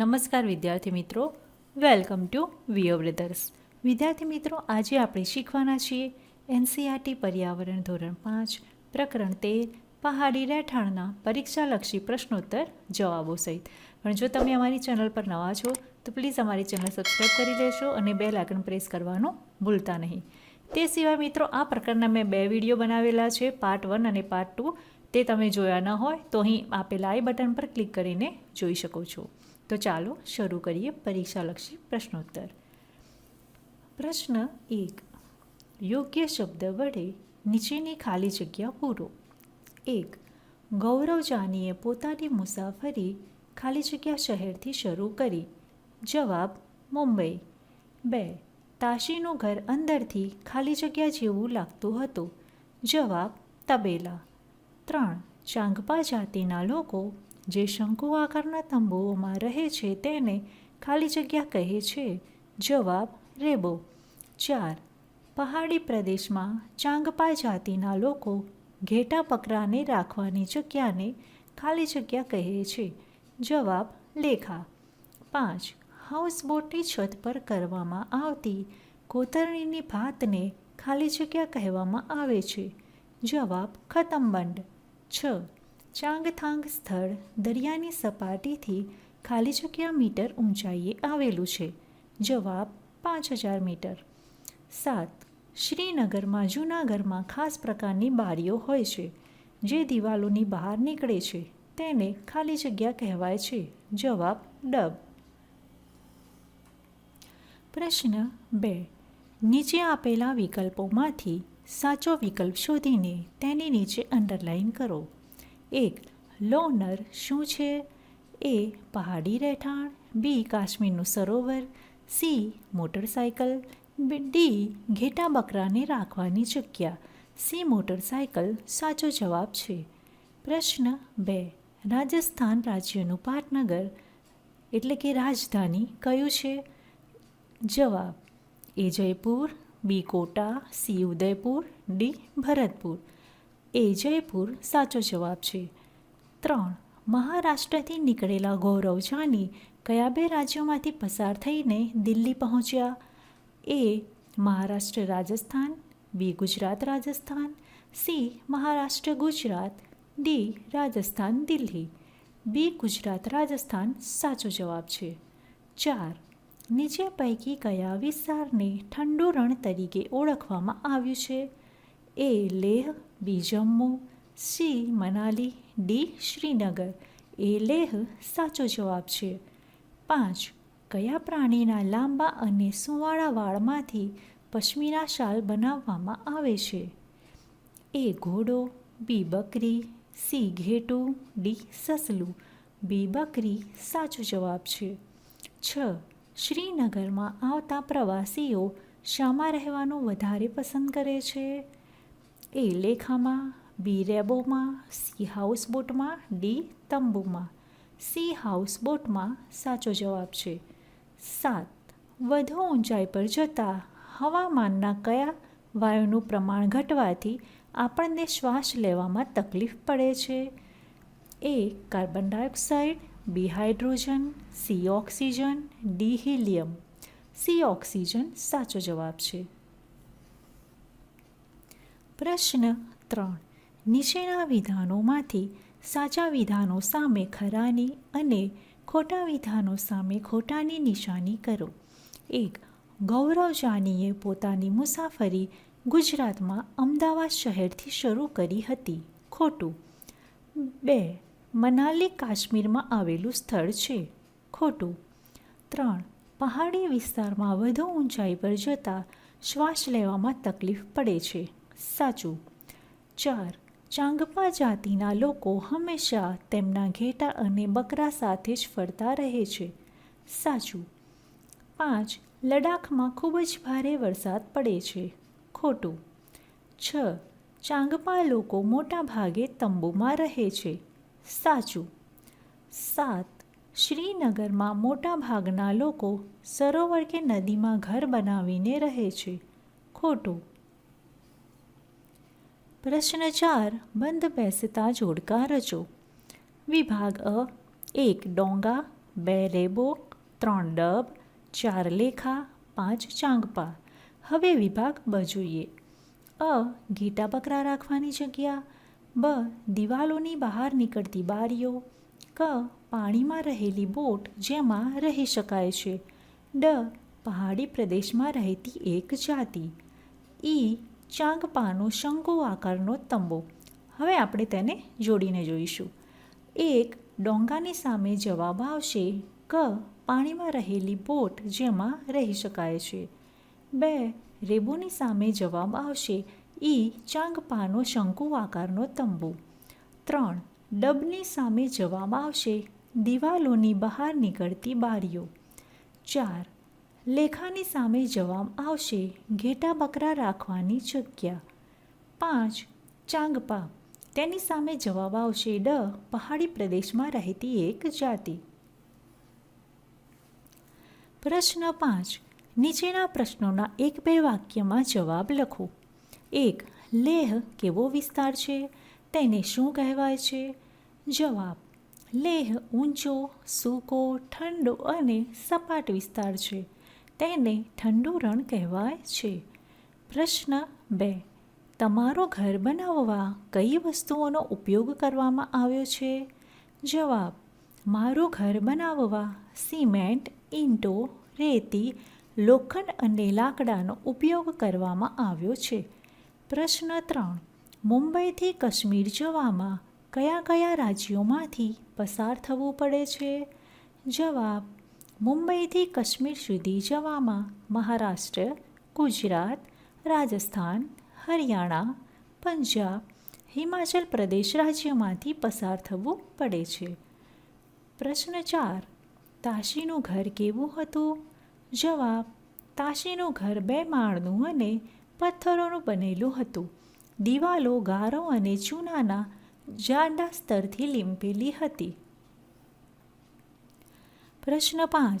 નમસ્કાર વિદ્યાર્થી મિત્રો. વેલકમ ટુ વિયો બ્રધર્સ વિદ્યાર્થી મિત્રો, આજે આપણે શીખવાના છીએ એનસીઆરટી પર્યાવરણ ધોરણ પાંચ, પ્રકરણ તેર, પહાડી રહેઠાણના પરીક્ષાલક્ષી પ્રશ્નોત્તર જવાબો સહિત. પણ જો તમે અમારી ચેનલ પર નવા છો, તો પ્લીઝ અમારી ચેનલ સબસ્ક્રાઈબ કરી લેશો અને બે લાગણ પ્રેસ કરવાનું ભૂલતા નહીં. તે સિવાય મિત્રો, આ પ્રકારના મેં બે વીડિયો બનાવેલા છે, પાર્ટ વન અને પાર્ટ ટુ. તે તમે જોયા ન હોય, તો અહીં આપેલા આઈ બટન પર ક્લિક કરીને જોઈ શકો છો. તો ચાલો શરૂ કરીએ પરીક્ષાલક્ષી પ્રશ્નોત્તર. પ્રશ્ન એક. યોગ્ય શબ્દ વડે નીચેની ખાલી જગ્યા પૂરો. એક. ગૌરવ જાનીએ પોતાની મુસાફરી ખાલી જગ્યા શહેરથી શરૂ કરી. જવાબ, મુંબઈ. બે. તાશીનું ઘર અંદરથી ખાલી જગ્યા જેવું લાગતું હતું. જવાબ, તબેલા. ત્રણ. ચાંગપા જાતિના લોકો જે શંકુ આકારના તંબુઓમાં રહે છે તેને ખાલી જગ્યા કહે છે. જવાબ, રેબો. ચાર. પહાડી પ્રદેશમાં ચાંગપા જાતિના લોકો ઘેટા પકરાને રાખવાની જગ્યાને ખાલી જગ્યા કહે છે. જવાબ, લેખા. પાંચ. હાઉસબોટની છત પર કરવામાં આવતી કોતરણીની ભાતને ખાલી જગ્યા કહેવામાં આવે છે. જવાબ ખતમબંડ છ. ચાંગથાંગ સ્થળ દરિયાની સપાટીથી ખાલી જગ્યા મીટર ઊંચાઈએ આવેલું છે. જવાબ, પાંચ હજાર મીટર. સાત, શ્રીનગરમાં, જૂનાગઢમાં ખાસ પ્રકારની બારીઓ હોય છે, જે દિવાલોની બહાર નીકળે છે. તેને ખાલી જગ્યા કહેવાય છે. જવાબ, ડબ. પ્રશ્ન બે, નીચે આપેલા વિકલ્પોમાંથી સાચો વિકલ્પ શોધીને તેની નીચે અંડરલાઇન કરો. એક, લોનર શું છે? એ, પહાડી રહેઠાણ, બી, કાશ્મીરનું સરોવર, સી મોટરસાયકલ ડી, ઘેટા બકરાને રાખવાની જગ્યા, સી મોટરસાયકલ સાચો જવાબ છે. પ્રશ્ન બે, રાજસ્થાન રાજ્યનું પાટનગર, એટલે કે રાજધાની કયું છે? જવાબ, A, Jaipur, B, Kota, C, Udaipur, D, Bharatpur. A Jaipur સાચો જવાબ છે. ત્રણ, મહારાષ્ટ્રથી નીકળેલા ગૌરવ જાની કયા બે રાજ્યોમાંથી પસાર થઈને દિલ્હી પહોંચ્યા? A, Maharashtra Rajasthan, B, Gujarat Rajasthan, C, Maharashtra Gujarat, D, Rajasthan Delhi. B, Gujarat Rajasthan સાચો જવાબ છે. ચાર, નીચે પૈકી કયા વિસ્તારને ઠંડુ રણ તરીકે ઓળખવામાં આવ્યું છે? A, Leh B Jammu C Manali, D Srinagar. A Leh સાચો જવાબ છે. પાંચ, કયા પ્રાણીના લાંબા અને સુંવાળા વાળમાંથી પશ્મિના શાલ બનાવવામાં આવે છે? એ ઘોડો, બી બકરી, સી ઘેટું, ડી સસલું. બી બકરી સાચો જવાબ છે. છ, શ્રીનગરમાં આવતા પ્રવાસીઓ શામાં રહેવાનું વધારે પસંદ કરે છે? એ લેખામાં, બી રેબોમાં, સી હાઉસબોટમાં, ડી તંબુમાં. સી હાઉસબોટમાં સાચો જવાબ છે. સાત. વધુ ઊંચાઈ પર જતાં હવામાનના કયા વાયુનું પ્રમાણ ઘટવાથી આપણને શ્વાસ લેવામાં તકલીફ પડે છે? A carbon dioxide, B hydrogen, C oxygen, D helium. C oxygen સાચો જવાબ છે. પ્રશ્ન ત્રણ. નીચેના વિધાનોમાંથી સાચા વિધાનો સામે ખરાની અને ખોટા વિધાનો સામે ખોટાની નિશાની કરો. એક, ગૌરવ જાનીએ પોતાની મુસાફરી ગુજરાતમાં અમદાવાદ શહેરથી શરૂ કરી હતી. ખોટું. બે, મનાલી કાશ્મીરમાં આવેલું સ્થળ છે. ખોટું. ત્રણ, પહાડી વિસ્તારમાં વધુ ઊંચાઈ પર જતાં શ્વાસ લેવામાં તકલીફ પડે છે. સાચું. ચાર, ચાંગપા જાતિના લોકો હંમેશા તેમના ઘેટા અને બકરા સાથે જ ફરતા રહે છે. સાચું. પાંચ, લડાખમાં ખૂબ જ ભારે વરસાદ પડે છે. ખોટું. છ, ચાંગપા લોકો મોટા ભાગે તંબુમાં રહે છે. સાચું. સાત, શ્રીનગરમાં મોટા ભાગના લોકો સરોવર કે નદીમાં ઘર બનાવીને રહે છે. ખોટું. પ્રશ્ન ચાર બંધ બેસતા જોડકા રચો વિભાગ અ, એક ડોંગા, બે રેબો, ત્રણ ડબ, ચાર લેખા, પાંચ ચાંગપા. હવે વિભાગ બ જોઈએ. અ ઘેટા બકરા રાખવાની જગ્યા. બ, દિવાલોની બહાર નીકળતી બારીઓ. ક, પાણીમાં રહેલી બોટ જેમાં રહી શકાય છે. ડ, પહાડી પ્રદેશમાં રહેતી એક જાતિ. ઈ ચાંગપાનો શંકુ આકારનો તંબુ. હવે આપણે તેને જોડીને જોઈશું. એક ડોંગાની સામે જવાબ આવશે ક પાણીમાં રહેલી બોટ જેમાં રહી શકાય છે. બે રેબોની સામે જવાબ આવશે ઈ ચાંગપાનો શંકુ આકારનો તંબુ. ત્રણ ડબની સામે જવાબ આવશે દિવાલોની બહાર નીકળતી બારીઓ. ચાર લેખાની સામે જવાબ આવશે, ઘેટા બકરા રાખવાની જગ્યા. પાંચ, ચાંગપા. તેની સામે જવાબ આવશે ડ, પહાડી પ્રદેશમાં રહેતી એક જાતિ. પ્રશ્ન પાંચ, નીચેના પ્રશ્નોના એક બે વાક્યમાં જવાબ લખો. એક, લેહ કેવો વિસ્તાર છે? તેને શું કહેવાય છે? જવાબ, લેહ ઊંચો, સૂકો, ઠંડો અને સપાટ વિસ્તાર છે. તેને ઠંડુ રણ કહેવાય છે. પ્રશ્ન બે. તમારો ઘર બનાવવા કઈ વસ્તુઓનો ઉપયોગ કરવામાં આવ્યો છે? જવાબ. મારું ઘર બનાવવા સિમેન્ટ, ઈંટો, રેતી, લોખંડ અને લાકડાનો ઉપયોગ કરવામાં આવ્યો છે. પ્રશ્ન ત્રણ. મુંબઈથી કાશ્મીર જવામાં કયા કયા રાજ્યોમાંથી પસાર થવું પડે છે? જવાબ. મુંબઈથી કાશ્મીર સુધી જવામાં મહારાષ્ટ્ર, ગુજરાત, રાજસ્થાન, હરિયાણા, પંજાબ, હિમાચલ પ્રદેશ રાજ્યમાંથી પસાર થવું પડે છે. પ્રશ્ન ચાર, તાશીનું ઘર કેવું હતું? જવાબ, તાશીનું ઘર બે માળનું અને પથ્થરોનું બનેલું હતું. દિવાલો ગારો અને ચૂનાના જાડા સ્તરથી લીંપેલી હતી. પ્રશ્ન પાંચ.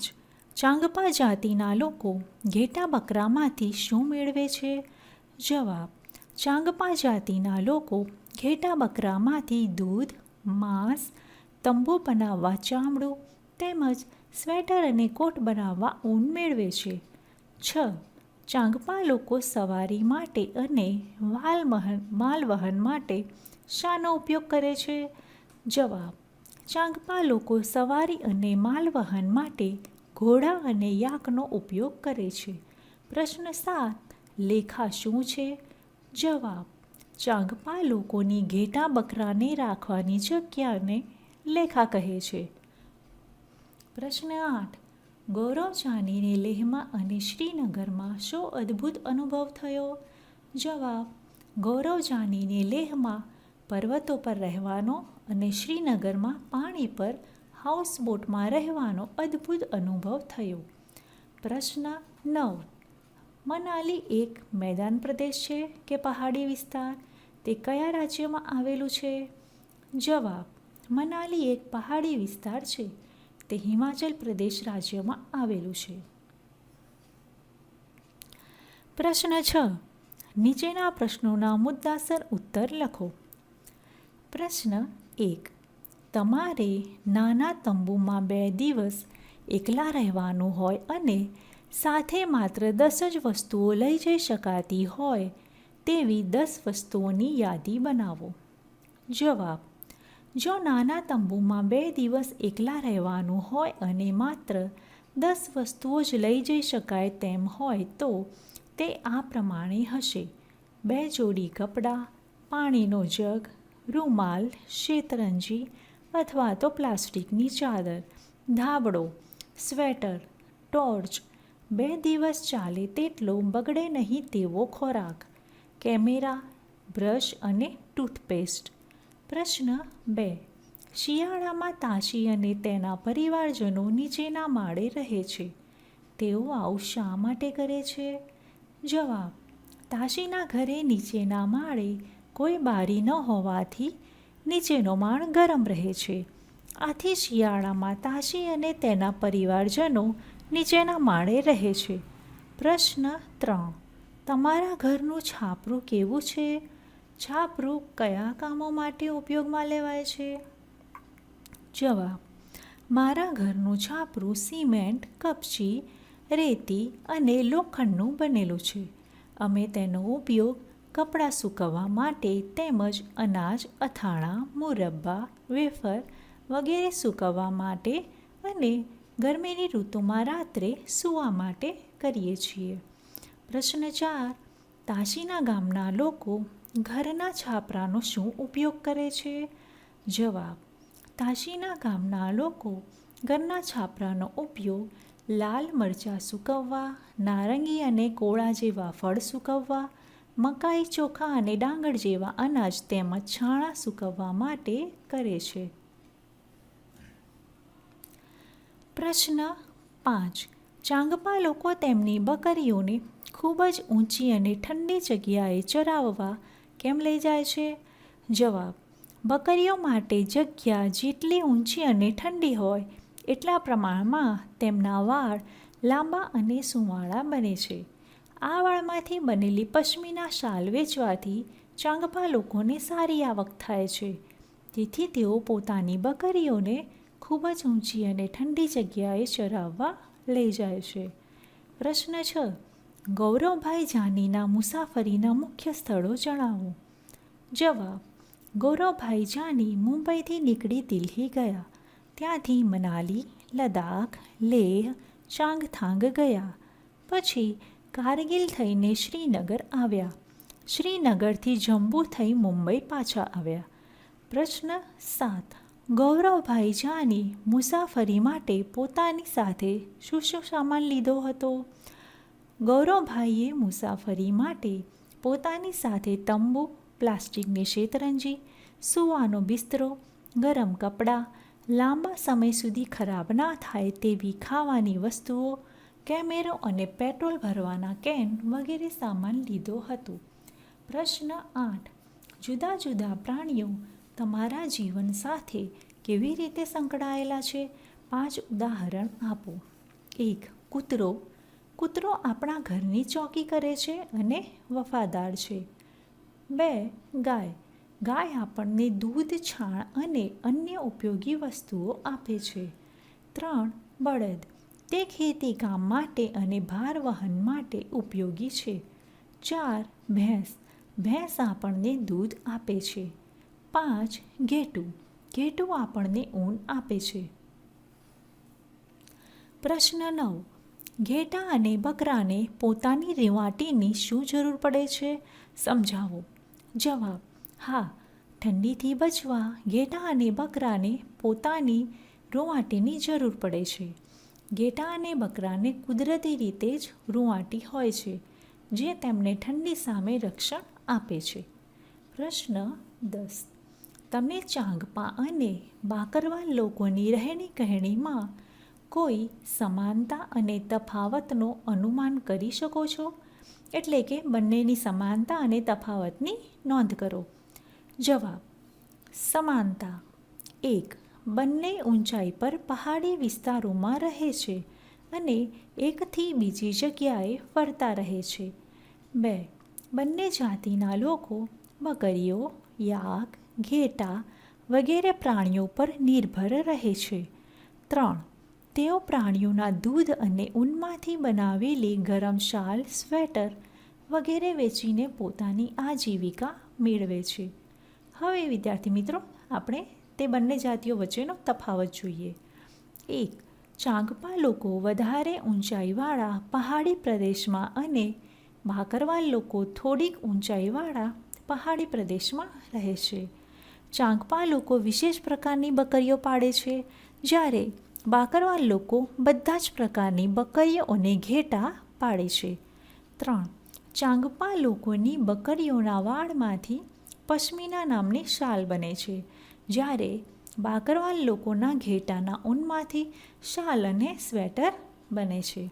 ચાંગપા જાતિના લોકો ઘેટા બકરામાંથી શું મેળવે છે? જવાબ. ચાંગપા જાતિના લોકો ઘેટા બકરામાંથી દૂધ, માંસ, તંબુ બનાવવા ચામડું તેમજ સ્વેટર અને કોટ બનાવવા ઊન મેળવે છે. છ. ચાંગપા લોકો સવારી માટે અને વાલવહન માલવહન માટે શાનો ઉપયોગ કરે છે? જવાબ. ચાંગપા લોકો સવારી અને માલવહન માટે ઘોડા અને યાકનો ઉપયોગ કરે છે. પ્રશ્ન સાત, લેખા શું છે? જવાબ, ચાંગપા લોકોની ઘેટા બકરાને રાખવાની જગ્યાને લેખા કહે છે. પ્રશ્ન આઠ, ગૌરવ જાનીને લેહમાં અને શ્રીનગરમાં શો અદ્ભુત અનુભવ થયો? જવાબ, ગૌરવ જાનીને લેહમાં પર્વતો પર રહેવાનો અને શ્રીનગરમાં પાણી પર હાઉસબોટમાં રહેવાનો અદ્ભુત અનુભવ થયો. પ્રશ્ન નવ. મનાલી એક મેદાન પ્રદેશ છે કે પહાડી વિસ્તાર? તે કયા રાજ્યમાં આવેલું છે? જવાબ. મનાલી એક પહાડી વિસ્તાર છે. તે હિમાચલ પ્રદેશ રાજ્યમાં આવેલું છે. પ્રશ્ન છ. નીચેના પ્રશ્નોના મુદ્દાસર ઉત્તર લખો. પ્રશ્ન એક. તમારે નાના તંબુમાં બે દિવસ એકલા રહેવાનું હોય અને સાથે માત્ર દસ જ વસ્તુઓ લઈ જઈ શકાતી હોય તેવી દસ વસ્તુઓની યાદી બનાવો. જવાબ. જો નાના તંબુમાં બે દિવસ એકલા રહેવાનું હોય અને માત્ર દસ વસ્તુઓ જ લઈ જઈ શકાય તેમ હોય તો તે આ પ્રમાણે હશે. બે જોડી કપડાં, પાણીનો જગ રૂમાલ, શેતરંજી અથવા તો પ્લાસ્ટિકની ચાદર, ધાબળો, સ્વેટર, ટોર્ચ બે દિવસ ચાલે તેટલો બગડે નહીં તેવો ખોરાક. કેમેરા, બ્રશ અને ટૂથપેસ્ટ. પ્રશ્ન બે. શિયાળામાં તાશી અને તેના પરિવારજનો નીચેના માળે રહે છે. તેઓ આવું શા માટે કરે છે? જવાબ. તાશીના ઘરે નીચેના માળે કોઈ બારી ન હોવાથી નીચેનો માણ ગરમ રહે છે. આથી શિયાળામાં તાશી અને તેના પરિવારજનો નીચેના માળે રહે છે. પ્રશ્ન ત્રણ. તમારા ઘરનું છાપરું કેવું છે? છાપરું કયા કામો માટે ઉપયોગમાં લેવાય છે? જવાબ. મારા ઘરનું છાપરું સિમેન્ટ, કપચી, રેતી અને લોખંડનું બનેલું છે. અમે તેનો ઉપયોગ કપડાં સૂકવવા માટે તેમજ અનાજ, અથાણાં, મુરબ્બા, વેફર વગેરે સૂકવવા માટે અને ગરમીની ઋતુમાં રાત્રે સૂવા માટે કરીએ છીએ. પ્રશ્ન ચાર, તાશીના ગામના લોકો ઘરના છાપરાનો શું ઉપયોગ કરે છે? જવાબ, તાશીના ગામના લોકો ઘરના છાપરાનો ઉપયોગ લાલ મરચાં સૂકવવા, નારંગી અને કોળા જેવા ફળ સૂકવવા મકાઈ ચોખા અને ડાંગર જેવા અનાજ તેમજ છાણા સૂકવવા માટે કરે છે. પ્રશ્ન પાંચ. ચાંગપા લોકો તેમની બકરીઓને ખૂબ જ ઊંચી અને ઠંડી જગ્યાએ ચરાવવા કેમ લઈ જાય છે? જવાબ. બકરીઓ માટે જગ્યા જેટલી ઊંચી અને ઠંડી હોય, એટલા પ્રમાણમાં તેમના વાળ લાંબા અને સુંવાળા બને છે. આ વાળમાંથી બનેલી પશ્મિના શાલ વેચવાથી ચાંગપા લોકોને સારી આવક થાય છે. તેથી તેઓ પોતાની બકરીઓને ખૂબ જ ઊંચી અને ઠંડી જગ્યાએ ચરાવવા લઈ જાય છે. પ્રશ્ન છ, ગૌરવભાઈ જાનીના મુસાફરીના મુખ્ય સ્થળો જણાવો. જવાબ, ગૌરવભાઈ જાની મુંબઈથી નીકળી દિલ્હી ગયા. ત્યાંથી મનાલી લદાખ લેહ, ચાંગથાંગ ગયા. પછી કારગિલ થઈને શ્રીનગર આવ્યા. શ્રીનગરથી જમ્બુ થઈ મુંબઈ પાછા આવ્યા. પ્રશ્ન સાત. ગૌરવભાઈ જાની મુસાફરી માટે પોતાની સાથે શું શું સામાન લીધો હતો? ગૌરવભાઈએ મુસાફરી માટે પોતાની સાથે તંબુ, પ્લાસ્ટિકની શેતરંજી, સૂવાનો બિસ્તરો, ગરમ કપડાં, લાંબા સમય સુધી ખરાબ ના થાય તેવી ખાવાની વસ્તુઓ કેમેરો અને પેટ્રોલ ભરવાના કેન વગેરે સામાન લીધો હતો. પ્રશ્ન આઠ. જુદા જુદા પ્રાણીઓ તમારા જીવન સાથે કેવી રીતે સંકળાયેલા છે? પાંચ ઉદાહરણ આપો. એક, કૂતરો. કૂતરો આપણા ઘરની ચોકી કરે છે અને વફાદાર છે. બે, ગાય. ગાય આપણને દૂધ, છાણ અને અન્ય ઉપયોગી વસ્તુઓ આપે છે. ત્રણ, બળદ. તે ખેતી કામ માટે અને ભાર વહન માટે ઉપયોગી છે. ચાર, ભેંસ. ભેંસ આપણને દૂધ આપે છે. પાંચ, ઘેટું. ઘેટું આપણને ઊન આપે છે. પ્રશ્ન નવ. ઘેટા અને બકરાને પોતાની રેવાટીની શું જરૂર પડે છે? સમજાવો. જવાબ. હા, ઠંડીથી બચવા ઘેટા અને બકરાને પોતાની રોવાટીની જરૂર પડે છે. ઘેટા અને બકરાને કુદરતી રીતે જ રૂંવાટી હોય છે, જે તેમને ઠંડી સામે રક્ષણ આપે છે. પ્રશ્ન દસ. તમે ચાંગપા અને બાકરવાલ લોકોની રહેણી કહેણીમાં કોઈ સમાનતા અને તફાવતનો અનુમાન કરી શકો છો? એટલે કે બંનેની સમાનતા અને તફાવતની નોંધ કરો. જવાબ. સમાનતા. એક. બંને ઊંચાઈ પર પહાડી વિસ્તારોમાં રહે છે અને એકથી બીજી જગ્યાએ ફરતા રહે છે. બે, બંને જાતિના લોકો બકરીઓ, યાક, ઘેટા વગેરે પ્રાણીઓ પર નિર્ભર રહે છે. ત્રણ, તેઓ પ્રાણીઓના દૂધ અને ઊનમાંથી બનાવેલી ગરમ શાલ, સ્વેટર વગેરે વેચીને પોતાની આજીવિકા મેળવે છે. હવે વિદ્યાર્થી મિત્રો, આપણે તે બંને જાતિઓ વચ્ચેનો તફાવત જોઈએ. એક ચાંગપા લોકો વધારે ઊંચાઈવાળા પહાડી પ્રદેશમાં અને ભાકરવાલ લોકો થોડીક ઊંચાઈવાળા પહાડી પ્રદેશમાં રહે છે. ચાંગપા લોકો વિશેષ પ્રકારની બકરીઓ પાડે છે, જ્યારે બાકરવાલ લોકો બધા જ પ્રકારની બકરીઓને ઘેટા પાડે છે. ત્રણ ચાંગપા લોકોની બકરીઓના વાળમાંથી પશ્મિના નામની શાલ બને છે. જ્યારે બાકરવાલ લોકોના ઘેટાના ઊનમાંથી શાલ અને સ્વેટર બને છે.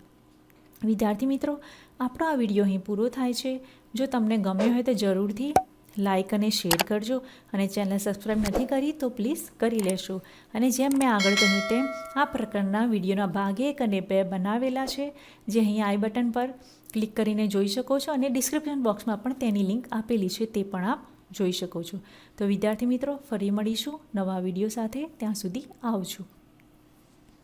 વિદ્યાર્થી મિત્રો, આપણો આ વીડિયો અહીં પૂરો થાય છે. જો તમને ગમ્યો હોય તો જરૂરથી લાઇક અને શેર કરજો અને ચેનલ સબસ્ક્રાઈબ નથી કરી તો પ્લીઝ કરી લેશો. અને જેમ મેં આગળ કહ્યું તેમ, આ પ્રકારના વિડીયોના ભાગ એક અને બે બનાવેલા છે. જે અહીં આઈ બટન પર ક્લિક કરીને જોઈ શકો છો અને ડિસ્ક્રિપ્શન બોક્સમાં પણ તેની લિંક આપેલી છે તે પણ આપ જોઈ શકો છો. તો વિદ્યાર્થી મિત્રો ફરી મળીશું નવા વીડિયો સાથે. ત્યાં સુધી આવજો.